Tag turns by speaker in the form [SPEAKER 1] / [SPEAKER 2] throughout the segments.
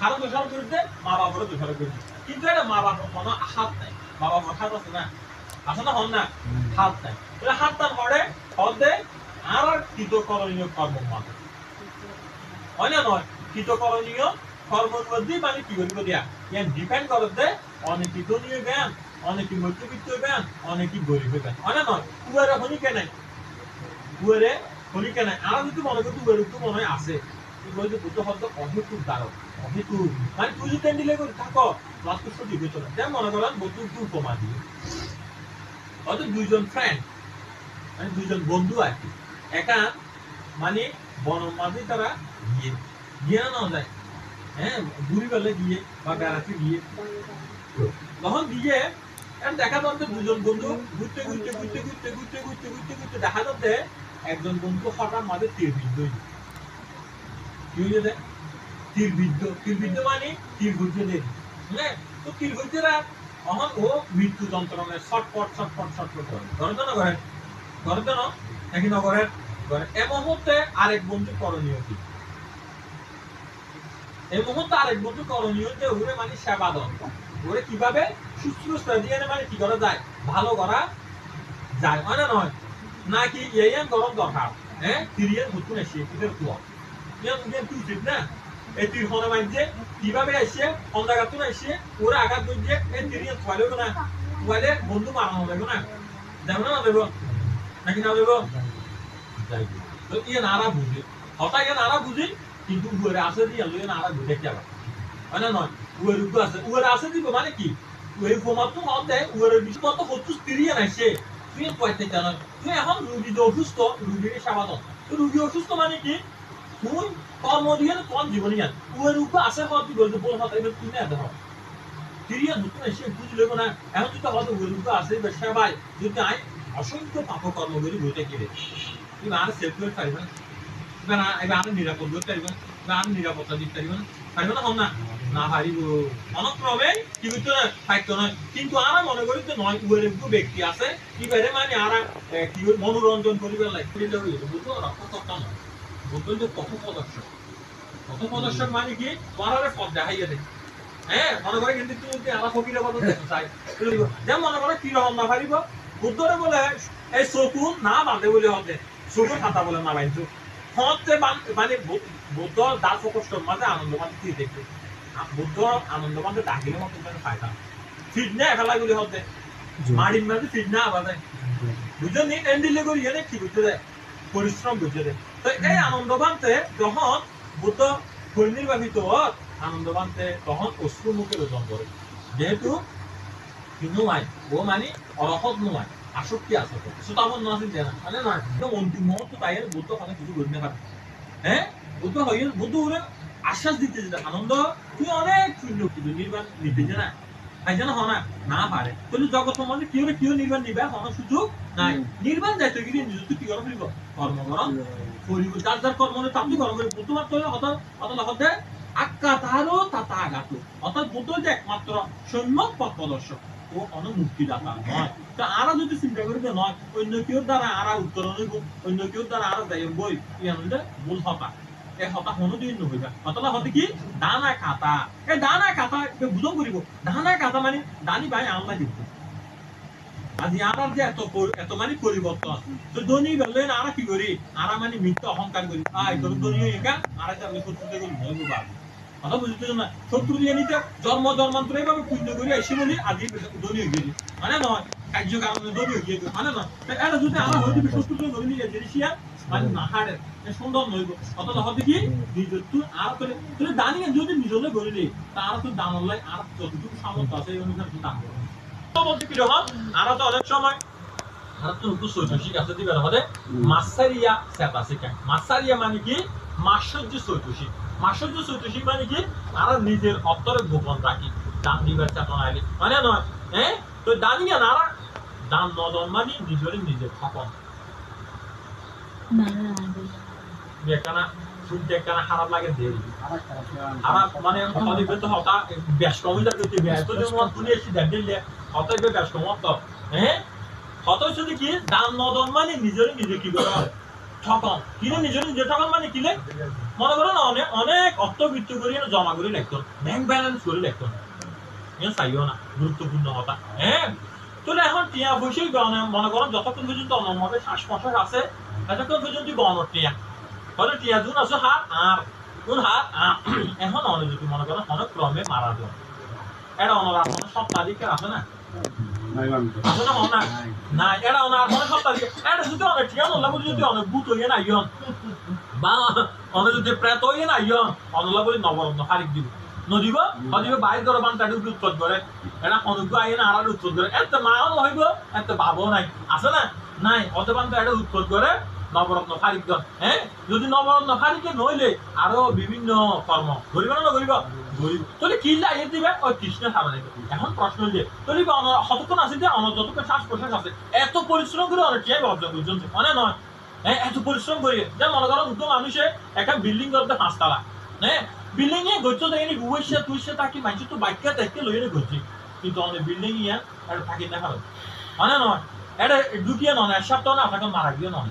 [SPEAKER 1] খারাপ দোষারোপ করে দে মা বাবারও দোষারোপ করে দে কিন্তু এটা মা বাবার কোনো হাত নাই। মা বাবার হাত আছে না আছে না হন না হাত নাই। তাহলে হাত টান হরে হদে আর কৃতকরণীয় কর্ম মানে হয় না নয় কৃতকরণীয় কর্মের মধ্যেই মানে কি করিব দিয়া? ইয়ান ডিপেন্ড করে দে অনেক ধনীয় জ্ঞান অনেক মধ্যবিত্ত জ্ঞান অনেক গরিব জ্ঞান হয় না নয় উয়ারে হনি নাই? উয়ারে হনি নাই? আর যদি মনে করি উয়ারে তো মনে হয়, আছে। যে বুদ্ধ শব্দ অহেতুক দ্বারক মানে তুই যদি দিলে করে থাকো মনে উপমা দিয়ে? হয়তো দুইজন ফ্রেন্ড মানে দুইজন বন্ধু আর কি। একা মানে তারা গিয়ে গিয়ে না যায়। হ্যাঁ গিয়ে বা গিয়ে। তখন গিয়ে এখন দেখা দুজন বন্ধু ঘুরতে ঘুরতে ঘুরতে ঘুরতে ঘুরতে ঘুরতে ঘুরতে ঘুরতে দেখা যাচ্ছে একজন বন্ধু হঠাৎ মাঝে তীর বিদ্ধ কি হয়ে যায়? তীর বিদ্ধ তীর বিদ্ধ মানে তীর ঘুরতে দেয় হ্যাঁ তো তীর ঘুরতে ও মৃত্যু যন্ত্রণায় ছটপট ছটপট ছটপট করে। ধরে তো না ধরে তো নাকি না করেন করেন এ মুহূর্তে আরেক বন্ধু করণীয় কি? এই মুহূর্তে আরেক বন্ধু করণীয় যে ওরে মানে সেবা দন ওরে কীভাবে? শুশ্রূষা দিয়ে মানে কি করা যায়? ভালো করা যায়, হয় না নয়? নাকি ইয়ান গরম দরকার হ্যাঁ? তিরিয়ান নতুন এসে এদের কুয়া। ইয়ান ইয়ান তুই ঠিক না? এই তীর হনে মানছে কীভাবে এসে অন্ধাগাতুন এসে ওরা আঘাত এই ছয়ালেও না। বন্ধু মারানো লাগবে না। না দেব নাকি না দেব তো ইয়ে নারা বুঝে হঠাৎ ইয়ে নারা বুঝি কিন্তু উয়ারে দিয়ে নারা বুঝে কি আবার হয় না নয় উয়ার আছে। উয়ারে দিব মানে কি? উয়ার ফোমাত হন দেয় উয়ার বিষয় মতো হচ্ছে স্ত্রী নাই সে তুই জানো তুই এখন রুগী অসুস্থ রুগীর সেবা দাও রুগী অসুস্থ মানে কি? তুই কর্ম দিয়ে কম জীবনী আন উয়ার উগু আছে কত তুই বলতে বল হতে এবার তুই না দেখো তিরিয়া বুঝলে না। এখন হয়তো এবার যদি আই, অসংখ্য পাপ কর্ম করি বইটা কেড়ে এবার আর করে না। এবার আর- এবার আমি নিরাপদ করতে না। এবার আমি নিরাপত্তা দিতে পারিব না। পারিব না হন না? না পারিব অনক্রমে কিন্তু আমরা মনে করি যে নয় একটু ব্যক্তি আছে। কি পারে মানে আর কি করে মনোরঞ্জন করিবার লাগে। নয় যে মানে কি? তোমার পদ দেখাইয়া দেয়। হ্যাঁ মনে করে কিন্তু তুমি যদি ফকিরে বলো চাই যেমন মনে করে কি রকম না পারিব বুদ্ধরে বলে এই চকু না বাঁধে বলে চকু খাতা বলে না বাইছো হতে মানে বুদ্ধ দাস কষ্ট মাঝে আনন্দ মাঝে দেখবে। বুদ্ধ আনন্দ মাঝে ডাকিলে মতো মানে ফায়দা ফিট না একালা গুলি হতে মাড়ির মাঝে ফিট না আবার বুঝলেন নি এন্ডিলে করি এনে কি বুঝতে দেয় পরিশ্রম বুঝতে দেয় তো এই আনন্দ বানতে বুদ্ধ পরিনির্বাচিত হত আনন্দ বানতে তখন অশ্রু রোজন করে। যেহেতু নয় ও মানে অরহত নয় আসক্তি আছে তো সুতাবন না আছে জানা মানে না অন্তিম মুহূর্ত তাই বুদ্ধ কোনো কিছু করতে পারে হ্যাঁ? বুদ্ধ হয়ে বুদ্ধ ওরে আশ্বাস দিতে যে আনন্দ তুই অনেক শূন্য কিন্তু নির্বাণ নিতে যে না? তাই যেন হনা না পারে। তাহলে জগৎ সম্বন্ধে কি হলে কি নির্বাণ নিবে? হন সুযোগ নাই। নির্বাণ যাইতে গিয়ে নিজে তুই কি করা ফেলিব কর্ম করা। করিব। যার কর্ম হত তাহারও তাতা আঘাত অর্থাৎ বুদ্ধ যে একমাত্র পথ প্রদর্শক ও নয়। আরা যদি চিন্তা নয়, অন্য কেউ দ্বারা আরা উত্তরণ হইব, অন্য কেউ দ্বারা আরা যাই বই ইয়ান হইলে ভুল হতা। এ হতা হনো দিন হতে কি? দানা খাতা। এ দানা খাতা কে বুঝন করিব। দানা খাতা মানে দানি ভাই আল্লাহ দিব আজি আরার যে এত এত মানে পরিবর্তন তো ধনী বেলে আরা কি করি আরা মানে মিথ্যা অহংকার করি আই তোর ধনী গা আরা আমি শত্রুতে করি ভয় পাবো কথা বুঝতে না শত্রু দিয়ে নিতে জন্ম জন্মান্তর এইভাবে পুণ্য করে এসে বলি আজ ধনী হয়ে গেলি। মানে নয় কার্য কারণে ধনী হয়ে গিয়ে মানে না তো এটা যদি আমরা হয়ে দিবি শত্রু ধরে নিয়ে জিনিসিয়া মানে না হারে এ সুন্দর নইব অত হতে কি? নিজের তুই আর তোলে তুই দানিয়ে যদি নিজলে গড়িলি তার তো দাম আর যতটুকু সামর্থ্য আছে এই অনুসারে দাম বলতে কি রকম? আর তো অনেক সময় আর তো নতুন সৈতসিক আছে দিবে আমাদের মাসারিয়া সেবা শিখায়। মাসারিয়া মানে কি? মাসজ্য সৈতসিক। মাসজ্য সৈতসিক মানে কি? আর নিজের অন্তরে গোপন রাখি। দান দিবার চেতনা আইলে মানে নয় হ্যাঁ? তো দানিয়া নারা দান নদন মানে নিজের নিজের খপন। একখানা শুনতে একখানা খারাপ লাগে দেরি। খারাপ মানে বেশ কমই এসে দেখ। দিলে হতা বে বেশ কম তো হ্যাঁ হত শুধু কি? দান নদন মানে নিজের নিজে কি করে ঠকন কিনে নিজের নিজে ঠকন মানে কিলে মনে করেন অনেক অনেক অর্থবৃত্ত করে এনে জমা করে লিখতো। ব্যাংক ব্যালেন্স করে লিখতো। চাইও না, গুরুত্বপূর্ণ কথা। হ্যাঁ? তাহলে এখন টিয়া বসেই মনে করেন যতক্ষণ পর্যন্ত অনমতে শ্বাস প্রশ্বাস আছে, এতক্ষণ পর্যন্ত গণর টিয়া। তাহলে টিয়া জুন আছে হাত আর কোন হাত এখন অনেক যদি মনে করেন অনেক ক্রমে মারা যায়। এটা অনর আপনার সপ্তাহিকের আছে না? না না না নদীব নদীব বাইর করে বান উৎপদ করে এটা অনুগ্রহ আর হইব এত বাবও নাই আছে না নাই অত বান তো এটা উৎপদ করে নবরত্ন ফারিক দন হ্যাঁ যদি নবরত্ন ফারিকে নইলে আরও বিভিন্ন কর্ম করিব না করিব লাগিয়ে দিবে? ওই কৃষ্ণ সামনে এখন প্রশ্ন যে তাহলে কতক্ষণ আছে যে যতক্ষণ শ্বাস প্রশ্বাস আছে, এত পরিশ্রম করে অনেক মানে নয়। হ্যাঁ এত পরিশ্রম যা মনে করো উদ্যম মানুষে একটা বিল্ডিং করতে পাঁচতলা। হ্যাঁ বিল্ডিং এ গচ্ছ দেখি গুয়েছে তুইছে তাকে মানুষ তো বাইকটা দেখতে লইয়ে গচ্ছি। কিন্তু অনেক বিল্ডিং ইয়া এটা থাকি না কারণ মানে নয়। এটা ঢুকিয়ে নয়, এক সপ্তাহ না, আপনাকে মারা গিয়ে নয়।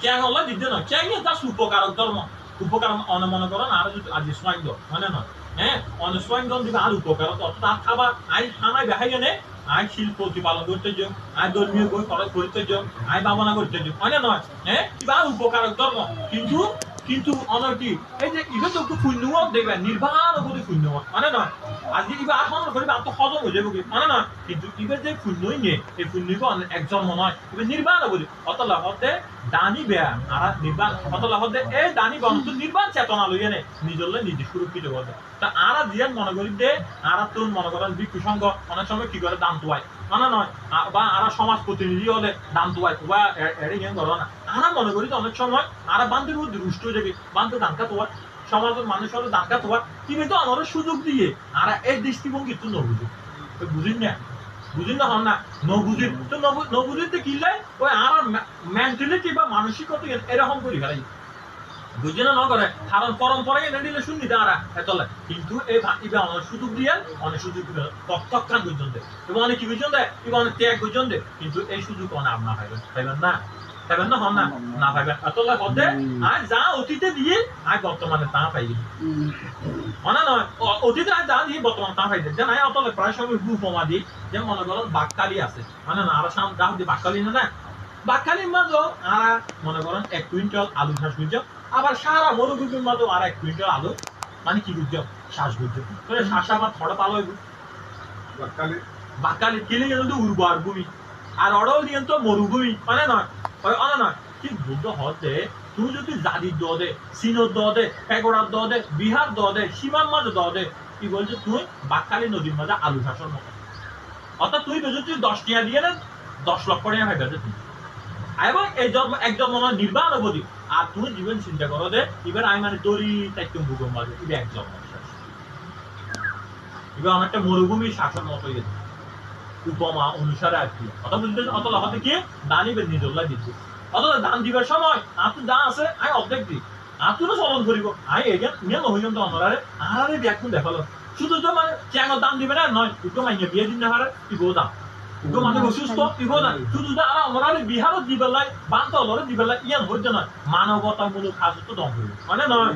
[SPEAKER 1] ক্যাং হল্লা দিতে না ক্যাং এ তার উপকারক ধর্ম উপকার অনে মনে আর মানে নয় হ্যাঁ দিবে আর আর খাবার আই খানায় দেখাই এনে আই শিল্প প্রতিপালন করতে যাও আই ধর্মীয় বই খরচ করতে যাও আই ভাবনা করতে যাও মানে নয় হ্যাঁ কিবা উপকারক ধর্ম কিন্তু কিন্তু অনর কি? এই যে ইভে তো শূন্য দেখবে নির্বাণ বলে শূন্য মানে নয় আজকে ইবে আর হন করিবে আর তো হজম হয়ে যাবে মানে নয় কিন্তু ইবে যে শূন্যই নেই এই শূন্যকে এক জন্ম নয় ইবে নির্বাণ বলি অত লাভতে দানি বেয়া আর নির্বাণ অত লাভতে এই দানি বন্ধ নির্বাণ চেতনা লইয়ে নে নিজলে নিজে সুরক্ষিত করবে তা আরা দিয়ান মনে করি দে আরা তুন মনে করেন বিক্ষু সংঘ, অনেক সময় কি করে দাম তোয়াই মানে নয় বা আরা সমাজ প্রতিনিধি হলে দাম তোয়াই বা এড়ে গিয়ে ধরো না। আরা মনে করি তো অনেক সময় আরা বান্ধের মধ্যে রুষ্ট হয়ে যাবে বান্ধে দানকা তোয়া সমাজের মানুষ হলে তোয়া কিন্তু তো আমার সুযোগ দিয়ে আরা এই দৃষ্টিভঙ্গি তো বুঝিন না বুঝিন না হন না নবুঝি তো নবু- নবুঝিতে কি লাই? ওই আর মেন্টালিটি বা মানসিকতা এরকম করি ফেলাই বুঝি না নগরে কারণ পরম্পরায় এনে দিলে শুনি তারা এতলে কিন্তু এই ভাতিবে অনেক সুযোগ দিয়ে, অনেক সুযোগ দিয়ে প্রত্যক্ষান পর্যন্ত এবং অনেক কি পর্যন্ত এবং অনেক ত্যাগ পর্যন্ত কিন্তু এই সুযোগ অনেক আপনার পাইবেন না। না হন না না পাইবেন এতলে হতে আর যা অতীতে দিয়ে আর বর্তমানে তা পাইবেন মানে নয় অতীতে আর যা দিয়ে বর্তমানে তা পাইবেন যে নাই অতলে প্রায় সময় উপমা দিই যে মনে করেন বাক্কালি আছে। মানে না আর সাম যা দিয়ে বাক্কালি না না? বাক্কালির আর মনে করেন এক কুইন্টাল আলু চাষ করছে আবার সারা মরুভূমির মাঝে আর এক কুইন্টাল আলু মানে কি করছে শ্বাস করছে তাহলে শ্বাস আবার থড়া পালো বাক্কালি কিলে কিন্তু উর্বর ভূমি। আর অড়ল দিয়ে তো মরুভূমি মানে নয়? ওই অনা বুদ্ধ হতে তুই যদি জাদির দ সিনোর দ দে পেগোড়ার দ বিহার দ সীমার মাঝে দ, কি বলছে তুই বাক্কালি নদীর মাঝে আলু চাষের মতো। অর্থাৎ তুই তুই দশ টিয়া দিয়ে না দশ লক্ষ টাকা হয়ে গেছে তুই এবং এই জন্ম এক জন্ম নয় নির্বাণ অবধি আর তুমি জীবন চিন্তা করো যে এবার আমি মানে দড়ি চাইতে ভূগম এবার এক জন্ম। এবার অনেকটা মরুভূমির শাসন মতো গেছে উপমা অনুসারে আর কি। অত বুঝতে অত লাভাতে কি দান ইবে নিজল্লা দিচ্ছে। অত দান দিবার সময় আর তো যা আছে আমি অর্ধেক দিই তুই চলন করিব আমি এগেন নিয়ে নহইম তো অনরারে আরে ব্যাকুন দেখাল। শুধু তো মানে চ্যাঙর দাম দিবে না, নয় তুই মাইনে বিয়ে দিন না হারে ইগো দাম ইগো মানে অসুস্থ ইগো না শুধু তো আর অনরারে বিহারত দিবেলাই বান্ত অলরে দিবেলাই ইয়ান হইতে নয়। মানবতামূলক কাজ তো দম হইব মানে নয়?